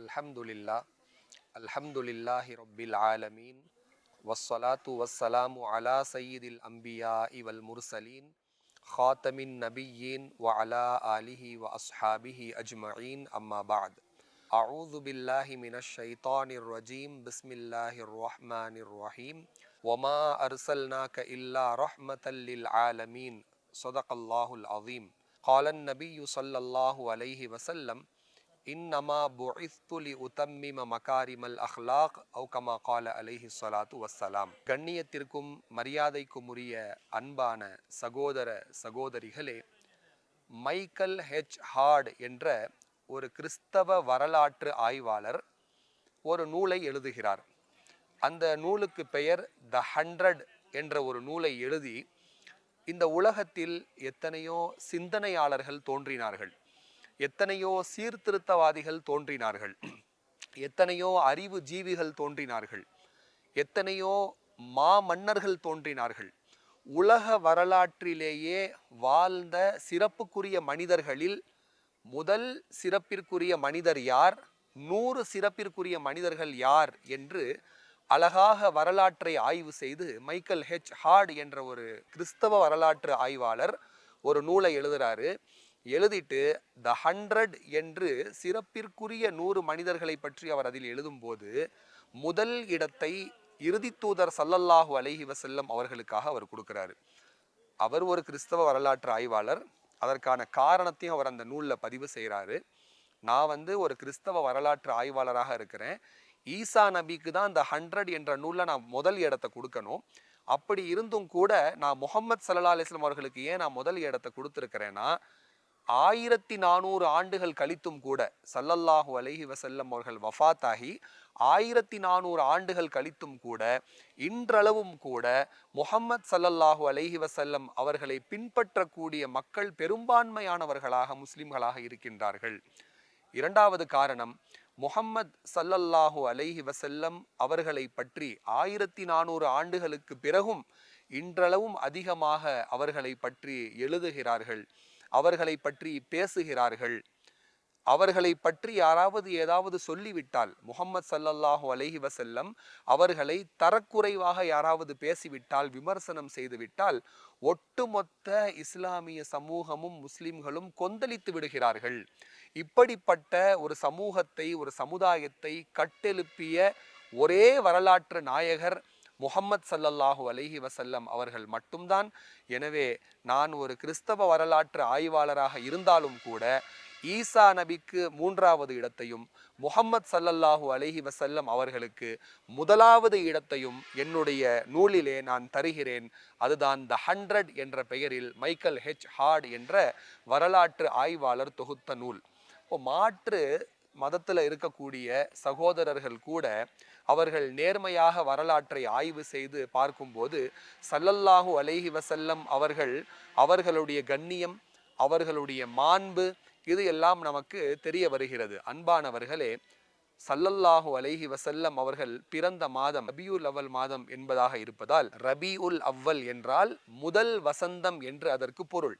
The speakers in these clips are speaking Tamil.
الحمد للہ الحمد للہ رب العالمین والصلاة والسلام على سید الانبیاء والمرسلین خاتم النبیین وعلا آلہ واصحابہ اجمعین اما بعد اعوذ باللہ من الشیطان الرجیم بسم اللہ الرحمن الرحیم وما ارسلناک الا رحمتا للعالمین صدق اللہ العظیم قال النبی صلی اللہ علیہ وسلم இன்னமா புஇஸ்துலி உத்தம்மிம மகாரிமல் அஹ்லாக் அவுகமா கால அலைஹி சலாத்து வசலாம் கண்ணியத்திற்கும் மரியாதைக்கும் உரிய அன்பான சகோதர சகோதரிகளே மைக்கேல் ஹெச். ஹார்ட் என்ற ஒரு கிறிஸ்தவ வரலாற்று ஆய்வாளர் ஒரு நூலை எழுதுகிறார். அந்த நூலுக்கு பெயர் த ஹண்ட்ரட் என்ற ஒரு நூலை எழுதி இந்த உலகத்தில் எத்தனையோ சிந்தனையாளர்கள் தோன்றினார்கள். எத்தனையோ சீர்திருத்தவாதிகள் தோன்றினார்கள். எத்தனையோ அறிவு ஜீவிகள் தோன்றினார்கள். எத்தனையோ மா மன்னர்கள் தோன்றினார்கள். உலக வரலாற்றிலேயே வாழ்ந்த சிறப்புக்குரிய மனிதர்களில் முதல் சிறப்பிற்குரிய மனிதர் யார்? நூறு சிறப்பிற்குரிய மனிதர்கள் யார்? என்று அழகாக வரலாற்றை ஆய்வு செய்து மைக்கேல் ஹெச். ஹார்ட் என்ற ஒரு கிறிஸ்தவ வரலாற்று ஆய்வாளர் ஒரு நூலை எழுதுறாரு. எழுதிட்டு த ஹண்ட்ரட் என்று சிறப்பிற்குரிய நூறு மனிதர்களை பற்றி அவர் அதில் எழுதும்போது முதல் இடத்தை இறுதி தூதர் சல்லல்லாஹு அலைஹி வசல்லம் அவர்களுக்காக அவர் கொடுக்கிறாரு. அவர் ஒரு கிறிஸ்தவ வரலாற்று ஆய்வாளர். அதற்கான காரணத்தையும் அவர் அந்த நூலில் பதிவு செய்கிறாரு நான் வந்து ஒரு கிறிஸ்தவ வரலாற்று ஆய்வாளராக இருக்கிறேன். ஈசா நபிக்கு தான் இந்த ஹண்ட்ரட் என்ற நூலில் நான் முதல் இடத்தை கொடுக்கணும். அப்படி இருந்தும் கூட நான் முகமது சல்லா அலிஸ்லாம் அவர்களுக்கு ஏன் நான் முதல் இடத்தை கொடுத்துருக்கிறேன்னா ஆயிரத்தி நானூறு ஆண்டுகள் கழித்தும் கூட சல்லல்லாஹு அலஹி வசல்லம் அவர்கள் வஃத்தாகி ஆயிரத்தி நானூறு ஆண்டுகள் கழித்தும் கூட இன்றளவும் கூட முகம்மது சல்லல்லாஹு அலஹி வசல்லம் அவர்களை பின்பற்றக்கூடிய மக்கள் பெரும்பான்மையானவர்களாக முஸ்லிம்களாக இருக்கின்றார்கள். இரண்டாவது காரணம் முகம்மது சல்லல்லாஹு அலைஹி வசல்லம் அவர்களை பற்றி ஆயிரத்தி நானூறு ஆண்டுகளுக்கு பிறகும் இன்றளவும் அதிகமாக அவர்களை பற்றி எழுதுகிறார்கள். அவர்களை பற்றி பேசுகிறார்கள். அவர்களை பற்றி யாராவது ஏதாவது சொல்லிவிட்டால் முகம்மது சல்லல்லாஹு அலஹி வசல்லம் அவர்களை தரக்குறைவாக யாராவது பேசிவிட்டால் விமர்சனம் செய்துவிட்டால் ஒட்டுமொத்த இஸ்லாமிய சமூகமும் முஸ்லிம்களும் கொந்தளித்து விடுகிறார்கள். இப்படிப்பட்ட ஒரு சமூகத்தை ஒரு சமுதாயத்தை கட்டெழுப்பிய ஒரே வரலாற்று நாயகர் முகம்மது சல்லல்லாஹு அலஹி வசல்லம் அவர்கள் மட்டும்தான். எனவே நான் ஒரு கிறிஸ்தவ வரலாற்று ஆய்வாளராக இருந்தாலும் கூட ஈசா நபிக்கு மூன்றாவது இடத்தையும் முகம்மது சல்லல்லாஹு அலஹி வசல்லம் அவர்களுக்கு முதலாவது இடத்தையும் என்னுடைய நூலிலே நான் தருகிறேன். அதுதான் த ஹண்ட்ரட் என்ற பெயரில் மைக்கேல் ஹெச். ஹார்ட் என்ற வரலாற்று ஆய்வாளர் தொகுத்த நூல். இப்போ மாற்று மதத்தில் இருக்கக்கூடிய சகோதரர்கள் கூட அவர்கள் நேர்மையாக வரலாற்றை ஆய்வு செய்து பார்க்கும்போது சல்லல்லாஹு அலைஹி வசல்லம் அவர்கள் அவர்களுடைய கண்ணியம் அவர்களுடைய மாண்பு இது எல்லாம் நமக்கு தெரிய வருகிறது. அன்பானவர்களே சல்லல்லாஹு அலைஹி வசல்லம் அவர்கள் பிறந்த மாதம் ரபியுல் அவ்வல் மாதம் என்பதாக இருப்பதால் ரபி உல் அவ்வல் என்றால் முதல் வசந்தம் என்று அதற்கு பொருள்.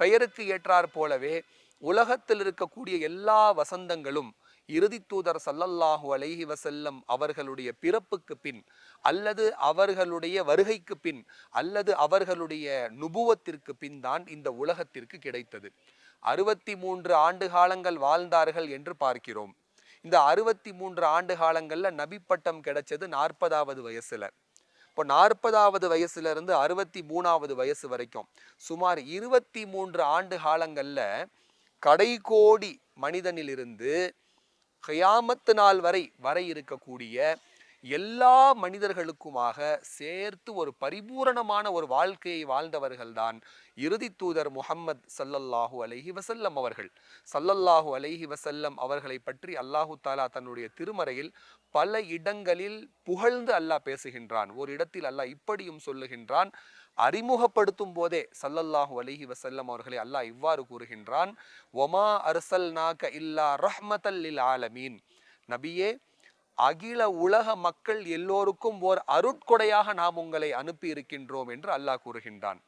பெயருக்கு ஏற்றார் போலவே உலகத்தில் இருக்கக்கூடிய எல்லா வசந்தங்களும் இறுதி தூதர் சல்லல்லாஹு அலைஹி வசல்லம் அவர்களுடைய பிறப்புக்கு பின் அல்லது அவர்களுடைய வருகைக்கு பின் அல்லது அவர்களுடைய நுபுவத்திற்கு பின் தான் இந்த உலகத்திற்கு கிடைத்தது. அறுபத்தி மூன்று ஆண்டு காலங்கள் வாழ்ந்தார்கள் என்று பார்க்கிறோம். இந்த அறுபத்தி மூன்று ஆண்டு காலங்கள்ல நபி பட்டம் கிடைச்சது நாற்பதாவது வயசுல. இப்போ நாற்பதாவது வயசுல இருந்து அறுபத்தி மூணாவது வயசு வரைக்கும் சுமார் இருபத்தி மூன்று ஆண்டு காலங்கள்ல கடைகோடி மனிதனிலிருந்து கயாமத்து நாள் வரை வரை இருக்கக்கூடிய எல்லா மனிதர்களுக்குமாக சேர்த்து ஒரு பரிபூரணமான ஒரு வாழ்க்கையை வாழ்ந்தவர்கள்தான் இறுதி தூதர் முகம்மது சல்லல்லாஹூ அலஹி வசல்லம் அவர்கள். சல்லல்லாஹூ அலஹி வசல்லம் அவர்களை பற்றி அல்லாஹு தாலா தன்னுடைய திருமறையில் பல இடங்களில் புகழ்ந்து அல்லாஹ் பேசுகின்றான். ஒரு இடத்தில் அல்லாஹ் இப்படியும் சொல்லுகின்றான் அறிமுகப்படுத்தும் போதே சல்லல்லாஹு அலிஹி வசல்லம் அவர்களை அல்லாஹ் இவ்வாறு கூறுகின்றான் ஒமா அரசல் நாக இல்லா ரஹ்மதல் ஆலமீன். நபியே அகில உலக மக்கள் எல்லோருக்கும் ஓர் அருட்கொடையாக நாம் உங்களை அனுப்பி இருக்கின்றோம் என்று அல்லாஹ் கூறுகின்றான்.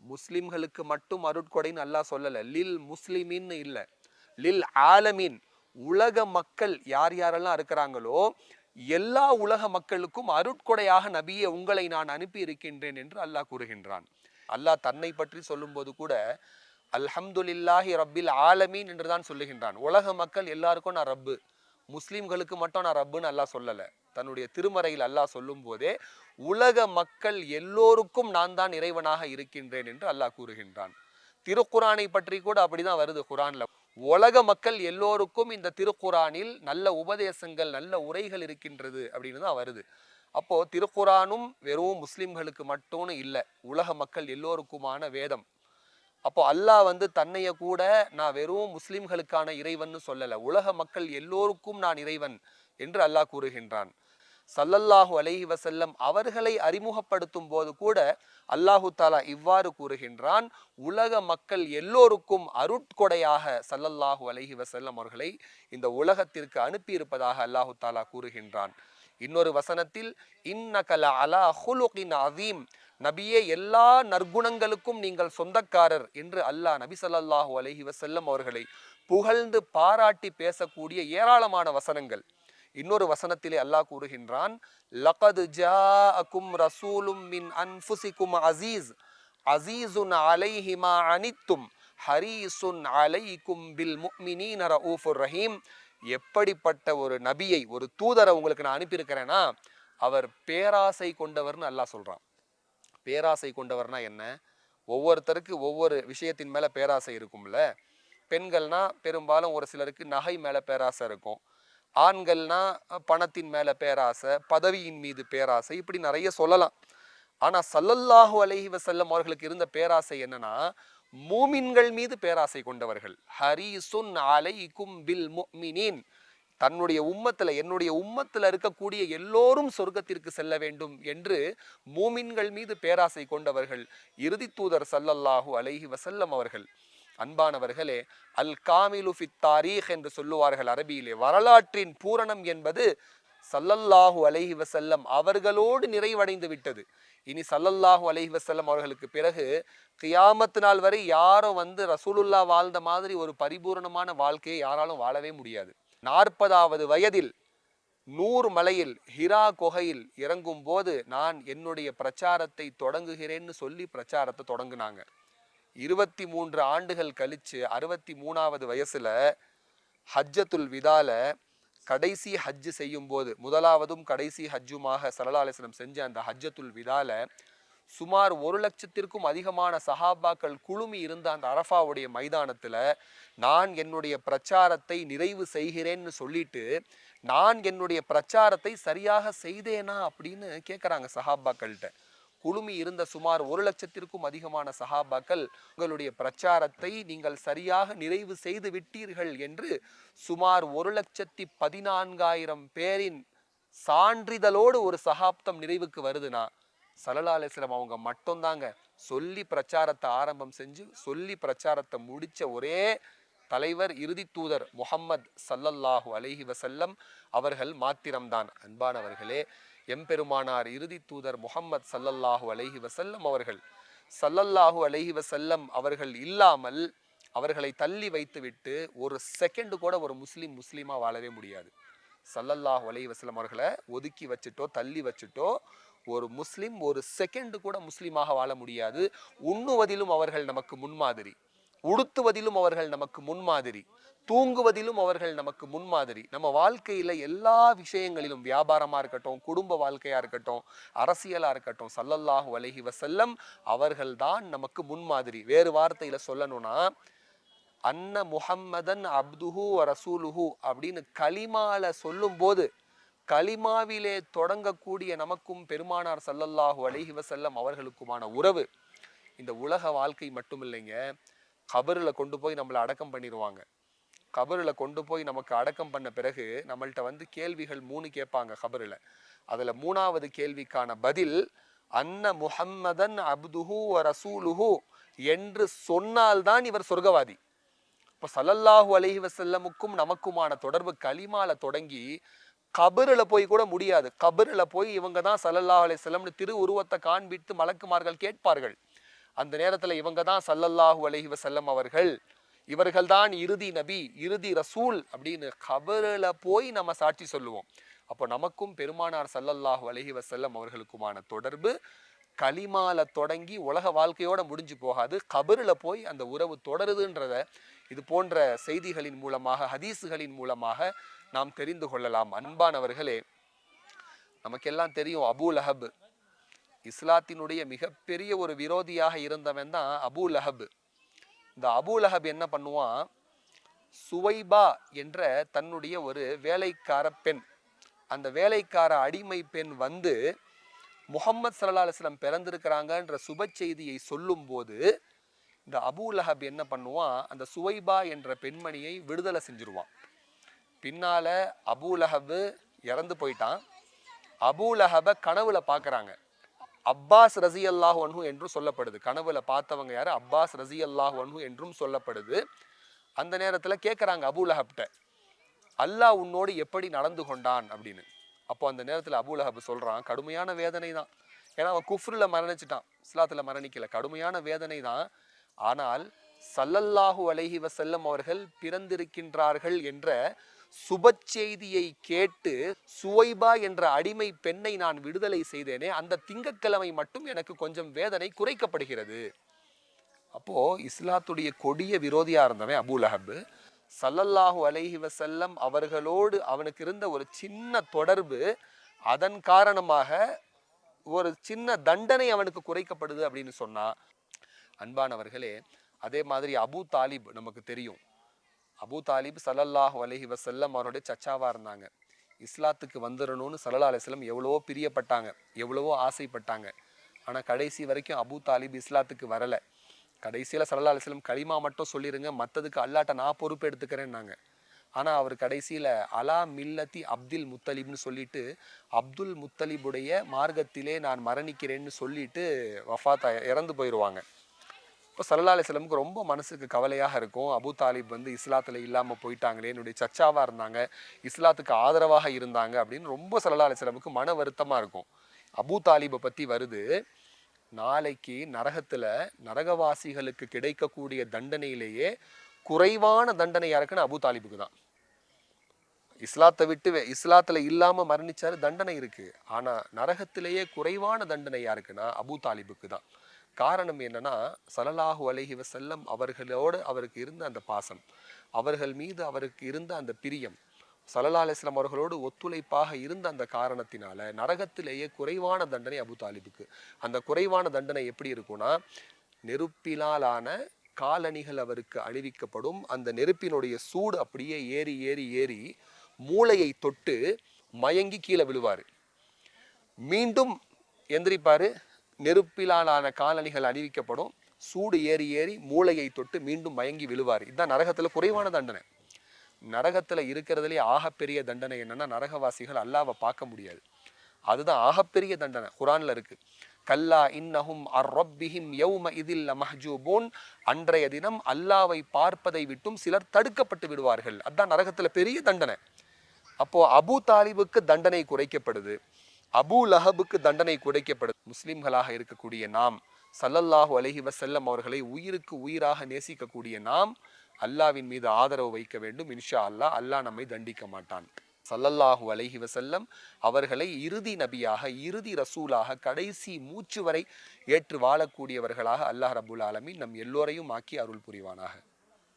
முஸ்லிம்களுக்கு மட்டும் அருட்கொடைன்னு அல்லாஹ் சொல்லலை லில் முஸ்லிமின்னு இல்லை லில் ஆலமீன். உலக மக்கள் யார் யாரெல்லாம் இருக்கிறாங்களோ எல்லா உலக மக்களுக்கும் அருட்கொடையாக நபியே உங்களை நான் அனுப்பி இருக்கின்றேன் என்று அல்லாஹ் கூறுகின்றான். அல்லாஹ் தன்னை பற்றி சொல்லும்போது கூட அல்ஹம்துலில்லாஹி ரப்பில் ஆலமீன் என்று தான் சொல்லுகின்றான். உலக மக்கள் எல்லாருக்கும் நான் ரப்பு. முஸ்லீம்களுக்கு மட்டும் நான் ரப்புன்னு அல்லாஹ் சொல்லலை. தன்னுடைய திருமறையில் அல்லாஹ் சொல்லும் போதே உலக மக்கள் எல்லோருக்கும் நான் தான் இறைவனாக இருக்கின்றேன் என்று அல்லாஹ் கூறுகின்றான். திருக்குறானை பற்றி கூட அப்படிதான் வருது குரான்ல. உலக மக்கள் எல்லோருக்கும் இந்த திருக்குரானில் நல்ல உபதேசங்கள் நல்ல உரைகள் இருக்கின்றது அப்படின்னு தான் வருது. அப்போ திருக்குரானும் வெறும் முஸ்லிம்களுக்கு மட்டும்னு இல்லை உலக மக்கள் எல்லோருக்குமான வேதம். அப்போ அல்லாஹ் வந்து தன்னைய கூட நான் வெறும் முஸ்லிம்களுக்கான இறைவன் சொல்லலை உலக மக்கள் எல்லோருக்கும் நான் இறைவன் என்று அல்லாஹ் கூறுகின்றான். சல்லல்லாஹு அலைஹி வசல்லம் அவர்களை அறிமுகப்படுத்தும் போது கூட அல்லாஹு தாலா இவ்வாறு கூறுகின்றான் உலக மக்கள் எல்லோருக்கும் அருட்கொடையாக சல்லல்லாஹு அலைஹி வசல்லம் அவர்களை இந்த உலகத்திற்கு அனுப்பியிருப்பதாக அல்லாஹு தாலா கூறுகின்றான். இன்னொரு வசனத்தில் இன்னகல அலா ஹுலுகின் அதீம் நபியே எல்லா நற்குணங்களுக்கும் நீங்கள் சொந்தக்காரர் என்று அல்லாஹ் நபி ஸல்லல்லாஹு அலஹி வசல்லம் அவர்களை புகழ்ந்து பாராட்டி பேசக்கூடிய ஏராளமான வசனங்கள். இன்னொரு வசனத்திலே அல்லாஹ் கூறுகின்றான் லகது ஜாஅக்கும் ரசூலும் மின் அன்ஃபுசிக்கும் அசீஸ் அசீசுன் அலைஹி அனித்தும் ஹரீசுன் அலைக்கும் பில் முஃமினீன ரഊஃபுர் ரஹீம். எப்படிப்பட்ட ஒரு நபியை ஒரு தூதரை உங்களுக்கு நான் அனுப்பியிருக்கிறேன்னா அவர் பேராசை கொண்டவர்னு அல்லாஹ் சொல்கிறான் பேராசை கொண்டவர்னா என்ன? ஒவ்வொருத்தருக்கு ஒவ்வொரு விஷயத்தின் மேலே பேராசை இருக்கும்ல. பெண்கள்னா பெரும்பாலும் ஒரு சிலருக்கு நகை மேலே பேராசை இருக்கும். ஆண்கள்னா பணத்தின் மேலே பேராசை பதவியின் மீது பேராசை இப்படி நிறைய சொல்லலாம். ஆனால் சல்லல்லாஹு அலைஹி வசல்லம் அவர்களுக்கு இருந்த பேராசை என்னன்னா மூமின்கள் மீது பேராசை கொண்டவர்கள். ஹரிசுன் அலைக்கும் பில் முஃமினீன். தன்னுடைய உம்மத்தில் என்னுடைய உம்மத்தில் இருக்கக்கூடிய எல்லோரும் சொர்க்கத்திற்கு செல்ல வேண்டும் என்று மூமின்கள் மீது பேராசை கொண்டவர்கள். இறுதி தூதர் சல்லல்லாஹு அலைஹி வசல்லம் அவர்கள். அன்பானவர்களே அல் காமிலு தாரீக் என்று சொல்லுவார்கள் அரபியிலே. வரலாற்றின் பூரணம் என்பது சல்லல்லாஹு அலைஹி வசல்லம் அவர்களோடு நிறைவடைந்து விட்டது. இனி சல்லல்லாஹு அலைஹி வசல்லம் அவர்களுக்கு பிறகு கியாமத்து நாள் வரை யாரும் வந்து ரசூலுல்லா வாழ்ந்த மாதிரி ஒரு பரிபூரணமான வாழ்க்கையை யாராலும் வாழவே முடியாது. நாற்பதாவது வயதில் நூறு மலையில் ஹிரா குகையில் இறங்கும் போது நான் என்னுடைய பிரச்சாரத்தை தொடங்குகிறேன்னு சொல்லி பிரச்சாரத்தை தொடங்குனாங்க. இருபத்தி மூன்று ஆண்டுகள் கழித்து அறுபத்தி மூணாவது வயசில் ஹஜ்ஜத்துல் விதால கடைசி ஹஜ்ஜு செய்யும் போது முதலாவதும் கடைசி ஹஜ்ஜுமாக சரலாலேசனம் செஞ்ச அந்த ஹஜ்ஜத்துல் விதால சுமார் ஒரு லட்சத்திற்கும் அதிகமான சஹாபாக்கள் குழுமி இருந்த அந்த அரஃபாவுடைய மைதானத்தில் நான் என்னுடைய பிரச்சாரத்தை நிறைவு செய்கிறேன்னு சொல்லிட்டு நான் என்னுடைய பிரச்சாரத்தை சரியாக செய்தேனா அப்படின்னு கேட்குறாங்க சஹாபாக்கள்கிட்ட குழுமி இருந்த சுமார் ஒரு லட்சத்திற்கும் அதிகமான சஹாபாக்கள் உங்களுடைய பிரச்சாரத்தை நீங்கள் சரியாக நிறைவு செய்து விட்டீர்கள் என்று சுமார் ஒரு லட்சத்தி பதினான்காயிரம் பேரின் சான்றிதழோடு ஒரு சகாப்தம் நிறைவுக்கு வருதுன்னா சல்லல்லா அலிஸ்லாம் அவங்க மட்டும்தாங்க. சொல்லி பிரச்சாரத்தை ஆரம்பம் செஞ்சு சொல்லி பிரச்சாரத்தை முடிச்ச ஒரே தலைவர் இறுதி தூதர் முகம்மது சல்லல்லாஹு அலஹி வசல்லம் அவர்கள் மாத்திரம்தான். அன்பானவர்களே எம்பெருமானார் இறுதி தூதர் முகம்மது சல்லல்லாஹு அலஹி வசல்லம் அவர்கள். சல்லல்லாஹு அலஹி வசல்லம் அவர்கள் இல்லாமல் அவர்களை தள்ளி வைத்துவிட்டு ஒரு செகண்டு கூட ஒரு முஸ்லீம் முஸ்லீமாக வாழவே முடியாது. சல்லல்லாஹு அலஹி வசல்லம் அவர்களை ஒதுக்கி வச்சுட்டோ தள்ளி வச்சுட்டோ ஒரு முஸ்லீம் ஒரு செகண்டு கூட முஸ்லீமாக வாழ முடியாது. உண்ணுவதிலும் அவர்கள் நமக்கு முன்மாதிரி. உடுத்துவதிலும் அவர்கள் நமக்கு முன்மாதிரி தூங்குவதிலும் அவர்கள் நமக்கு முன்மாதிரி. நம்ம வாழ்க்கையில எல்லா விஷயங்களிலும் வியாபாரமா இருக்கட்டும் குடும்ப வாழ்க்கையா இருக்கட்டும் அரசியலா இருக்கட்டும் சல்லல்லாஹு அலஹி வசல்லம் அவர்கள் அவர்கள்தான் நமக்கு முன்மாதிரி. வேறு வார்த்தையில சொல்லணும்னா அன்ன முஹம்மதன் அப்துஹு ரசூலுஹு அப்படின்னு கலிமால சொல்லும்போது கலிமாவிலே தொடங்கக்கூடிய நமக்கும் பெருமானார் சல்லல்லாஹு அலஹி வசல்லம் அவர்களுக்குமான உறவு இந்த உலக வாழ்க்கை மட்டும் இல்லைங்க கபரில் கொண்டு போய் நம்மளை அடக்கம் பண்ணிடுவாங்க கபரில் கொண்டு போய் நமக்கு அடக்கம் பண்ண பிறகு நம்மள்கிட்ட வந்து கேள்விகள் மூணு கேட்பாங்க கபரில். அதில் மூணாவது கேள்விக்கான பதில் அன்ன முஹம்மதன் அப்துஹு ரசூலுஹு என்று சொன்னால்தான் இவர் சொர்க்கவாதி. இப்போ சல்லல்லாஹு அலஹி வசல்லமுக்கும் நமக்குமான தொடர்பு களிமால தொடங்கி கபரில் போய் கூட முடியாது. கபரில் போய் இவங்க தான் சல்லல்லாஹ் அலி செல்லம்னு திரு உருவத்தை காண்பித்து மலக்குமார்கள் கேட்பார்கள். அந்த நேரத்தில் இவங்க தான் சல்லல்லாஹு அலஹி வசல்லம் அவர்கள். இவர்கள்தான் இறுதி நபி இறுதி ரசூல் அப்படின்னு கபரில் போய் நம்ம சாட்சி சொல்லுவோம். அப்போ நமக்கும் பெருமானார் சல்லல்லாஹு அலஹி வசல்லம் அவர்களுக்குமான தொடர்பு களிமால தொடங்கி உலக வாழ்க்கையோட முடிஞ்சு போகாது. கபரில் போய் அந்த உறவு தொடருதுன்றத இது போன்ற செய்திகளின் மூலமாக ஹதீஸுகளின் மூலமாக நாம் தெரிந்து கொள்ளலாம். அன்பானவர்களே நமக்கெல்லாம் தெரியும் அபூ லஹப் இஸ்லாத்தினுடைய மிகப்பெரிய ஒரு விரோதியாக இருந்தவன் தான் அபூ லஹப். இந்த அபூ லஹப் என்ன பண்ணுவான்? சுவைபா என்ற தன்னுடைய ஒரு வேலைக்கார பெண் அந்த வேலைக்கார அடிமை பெண் வந்து முகம்மது சல்லா அலுவலம் பிறந்திருக்கிறாங்கன்ற சுப செய்தியை சொல்லும்போது இந்த அபூ லஹப் என்ன பண்ணுவான்? அந்த சுவைபா என்ற பெண்மணியை விடுதலை செஞ்சிருவான். பின்னால அபூ லஹப் இறந்து போயிட்டான். அபூ லஹப கனவுல பார்க்குறாங்க. அப்பாஸ் ரசி அல்லாஹ் அன்ஹு என்றும் சொல்லப்படுது. கனவுல பார்த்தவங்க யாரு? அப்பாஸ் ரசி அல்லாஹ் அன்ஹு என்றும் சொல்லப்படுது. அந்த நேரத்தில் கேட்குறாங்க அபுலஹப்ட அல்லாஹ் உன்னோடு எப்படி நடந்து கொண்டான் அப்படின்னு. அப்போ அந்த நேரத்தில் அபுலஹப் சொல்கிறான் கடுமையான வேதனை தான். ஏன்னா அவன் குஃப்ருல மரணிச்சிட்டான். இஸ்லாத்தில் மரணிக்கல. கடுமையான வேதனை தான். ஆனால் சல்லல்லாஹு அலஹி வசல்லம் அவர்கள் பிறந்திருக்கின்றார்கள் என்ற சுப செய்தியை கேட்டு சுவைபா என்ற அடிமை பெண்ணை நான் விடுதலை செய்தேனே அந்த திங்கட்கிழமை மட்டும் எனக்கு கொஞ்சம் வேதனை குறைக்கப்படுகிறது. அப்போ இஸ்லாத்துடைய கொடிய விரோதியா இருந்தவன் அபு லஹப். சல்லல்லாஹு அலைஹி வசல்லம் அவர்களோடு அவனுக்கு இருந்த ஒரு சின்ன தொடர்பு அதன் காரணமாக ஒரு சின்ன தண்டனை அவனுக்கு குறைக்கப்படுது அப்படின்னு சொன்னா அன்பானவர்களே அதே மாதிரி அபு தாலிப் நமக்கு தெரியும். அபூ தாலிப் சலல்லாஹ் அலஹி வசல்லம் அவருடைய சச்சாவாக இருந்தாங்க. இஸ்லாத்துக்கு வந்துடணும்னு சலல்லா அலிஸ்லம் எவ்வளவோ பிரியப்பட்டாங்க எவ்வளவோ ஆசைப்பட்டாங்க. ஆனால் கடைசி வரைக்கும் அபூ தாலிப் இஸ்லாத்துக்கு வரலை. கடைசியில் சல்லல்லா அலிஸ்லம் களிமா மட்டும் சொல்லிடுங்க மற்றதுக்கு அல்லாட்ட நான் பொறுப்பு எடுத்துக்கிறேன்னாங்க. ஆனால் அவர் கடைசியில் அலா மில்லத்தி அப்துல் முத்தலிப்னு சொல்லிட்டு அப்துல் முத்தலிபுடைய மார்க்கத்திலே நான் மரணிக்கிறேன்னு சொல்லிட்டு வஃபாத் இறந்து போயிடுவாங்க இப்போ சல்லா அலிஸ்லமுக்கு ரொம்ப மனசுக்கு கவலையாக இருக்கும். அபு தாலிப் வந்து இஸ்லாத்தில் இல்லாமல் போயிட்டாங்களே என்னுடைய சர்ச்சாவாக இருந்தாங்க இஸ்லாத்துக்கு ஆதரவாக இருந்தாங்க அப்படின்னு ரொம்ப சல்லா அலிஸ்லமுக்கு மன வருத்தமாக இருக்கும். அபு தாலிபை பற்றி வருது நாளைக்கு நரகத்தில் நரகவாசிகளுக்கு கிடைக்கக்கூடிய தண்டனையிலேயே குறைவான தண்டனை யாருக்குன்னு அபு தாலிபுக்கு தான். இஸ்லாத்தை விட்டு இஸ்லாத்தில் இல்லாமல் இல்லாம மரணிச்சாரு தண்டனை இருக்குது ஆனால் நரகத்திலேயே குறைவான தண்டனை யாருக்குன்னா அபு தாலிபுக்கு தான். காரணம் என்னன்னா சலலாஹு அலஹி வசல்லம் அவர்களோடு அவருக்கு இருந்த அந்த பாசம் அவர்கள் மீது அவருக்கு இருந்த அந்த பிரியம் சல்லல்லா அலிஸ்லாம் அவர்களோடு ஒத்துழைப்பாக இருந்த அந்த காரணத்தினால நரகத்திலேயே குறைவான தண்டனை அபு தாலிபுக்கு. அந்த குறைவான தண்டனை எப்படி இருக்கும்னா நெருப்பிலாலான காலணிகள் அவருக்கு அணிவிக்கப்படும். அந்த நெருப்பினுடைய சூடு அப்படியே ஏறி ஏறி ஏறி மூளையை தொட்டு மயங்கி கீழே விழுவார். மீண்டும் எந்திரிப்பாரு நெருப்பிலான காலணிகள் அணிவிக்கப்படும். சூடு ஏறி ஏறி மூளையை தொட்டு மீண்டும் மயங்கி விழுவார். இதுதான் நரகத்தில் குறைவான தண்டனை. நரகத்தில் இருக்கிறதுலே ஆகப்பெரிய தண்டனை என்னென்னா நரகவாசிகள் அல்லாவை பார்க்க முடியாது. அதுதான் ஆகப்பெரிய தண்டனை. குரானில் இருக்குது கல்லா இன்னஹும் அர் ரப்பிஹிம் யௌம இதில் மஹ்ஜூபூன் அன்றைய தினம் அல்லாவை பார்ப்பதை விட்டும் சிலர் தடுக்கப்பட்டு விடுவார்கள். அதுதான் நரகத்தில் பெரிய தண்டனை. அப்போது அபு தாலிபுக்கு தண்டனை குறைக்கப்படுது. அபூ லஹபுக்கு தண்டனை குடைக்கப்படும் முஸ்லிம்களாக இருக்கக்கூடிய நாம் சல்லல்லாஹு அலஹி வசல்லம் அவர்களை உயிருக்கு உயிராக நேசிக்கக்கூடிய நாம் அல்லாவின் மீது ஆதரவு வைக்க வேண்டும். இன்ஷா அல்லாஹ் அல்லாஹ் நம்மை தண்டிக்க மாட்டான். சல்லல்லாஹு அலஹி வசல்லம் அவர்களை இறுதி நபியாக இறுதி ரசூலாக கடைசி மூச்சு வரை ஏற்று வாழக்கூடியவர்களாக அல்லாஹ் ரபுல் ஆலமி நம் எல்லோரையும் ஆக்கி அருள் புரிவானாக.